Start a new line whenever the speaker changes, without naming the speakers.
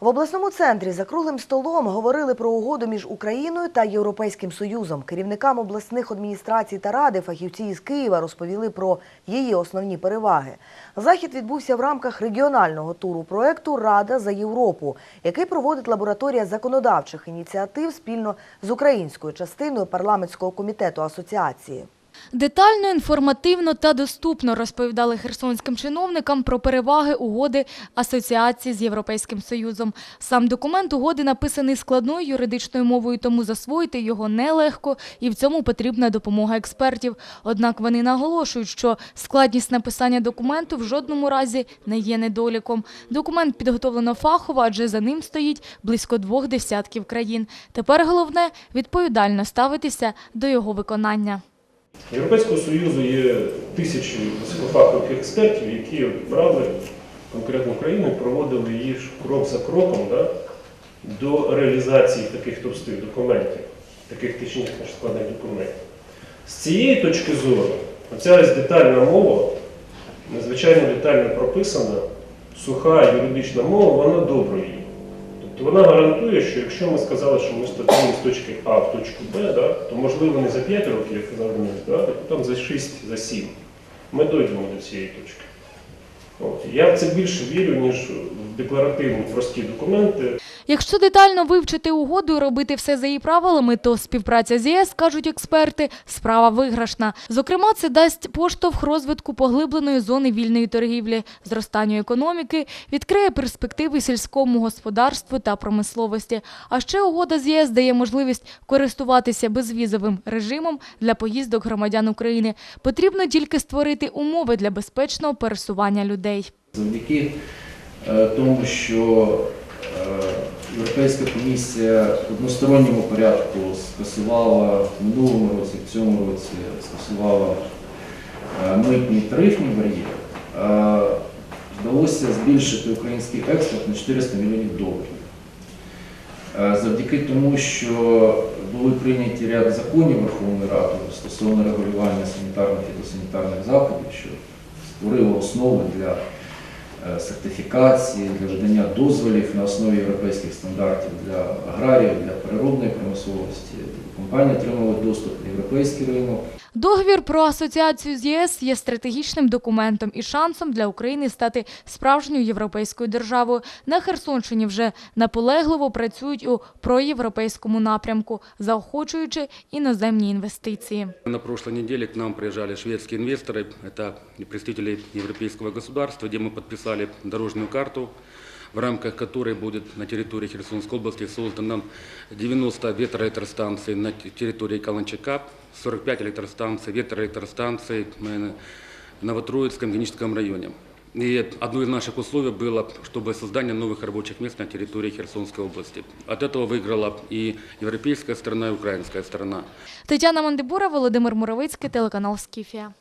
В обласному центрі за круглим столом говорили про угоду між Україною та Європейським Союзом. Керівникам обласних адміністрацій та ради фахівці із Києва розповіли про її основні переваги. Захід відбувся в рамках регіонального туру проекту Рада за Європу, який проводить лабораторія законодавчих ініціатив спільно з українською частиною парламентського комітету асоціації.
Детально, інформативно та доступно розповідали херсонським чиновникам про переваги угоди асоціації з Європейським Союзом. Сам документ угоди написаний складною юридичною мовою, тому засвоїти його нелегко і в цьому потрібна допомога експертів. Однак вони наголошують, що складність написання документу в жодному разі не є недоліком. Документ підготовлено фахово, адже за ним стоїть близько двох десятків країн. Тепер головне відповідально ставитися до його виконання.
Європейського Союзу є тисячі високофахових експертів, які брали конкретну країну і проводили її крок за кроком да, до реалізації таких товстих документів, таких технічно складних документів. З цієї точки зору, оця ось детальна мова, надзвичайно детально прописана, суха юридична мова, вона добра її. Тобто вона гарантує, що якщо ми сказали, що ми стартуємо з точки А в точку Б, да, то можливо не за 5 років, як казав да, а потім за 6, за 7. Ми дойдемо до цієї точки. От. Я в це більше вірю, ніж декларативні прості документи.
Якщо детально вивчити угоду і робити все за її правилами, то співпраця з ЄС, кажуть експерти, справа виграшна. Зокрема, це дасть поштовх розвитку поглибленої зони вільної торгівлі, зростанню економіки, відкриє перспективи сільському господарству та промисловості. А ще угода з ЄС дає можливість користуватися безвізовим режимом для поїздок громадян України. Потрібно тільки створити умови для безпечного пересування людей.
Завдяки тому, що е, Європейська комісія в односторонньому порядку скасувала в минулому році, в цьому році скасувала е, митні тарифні бар'єри, е, вдалося збільшити український експорт на 400 мільйонів доларів. Е, Завдяки тому, що були прийняті ряд законів Верховної Ради стосовно регулювання санітарних і досанітарних заходів, що створило основи для е, сертифікації, для видання дозволів на основі європейських стандартів для аграріїв, для природної промисловості Компанії отримали доступ на європейський ринок.
Договір про асоціацію з ЄС є стратегічним документом і шансом для України стати справжньою європейською державою. На Херсонщині вже наполегливо працюють у проєвропейському напрямку, заохочуючи іноземні інвестиції.
На прошлой неделе к нам приезжали шведские инвесторы, это представители европейского государства, где мы подписали дорожную карту, в рамках которой будет на территории Херсонской области создано 90 ветроэлектростанций на т- территории Каланчака, 45 электростанций, ветроэлектростанций э, на Новотроицком геническом районе. И одно из наших условий было, чтобы создание новых рабочих мест на территории Херсонской области. От этого выиграла и европейская сторона, и украинская сторона.
Тетяна Мандибура, Володимир Муровицький, телеканал Скіфія.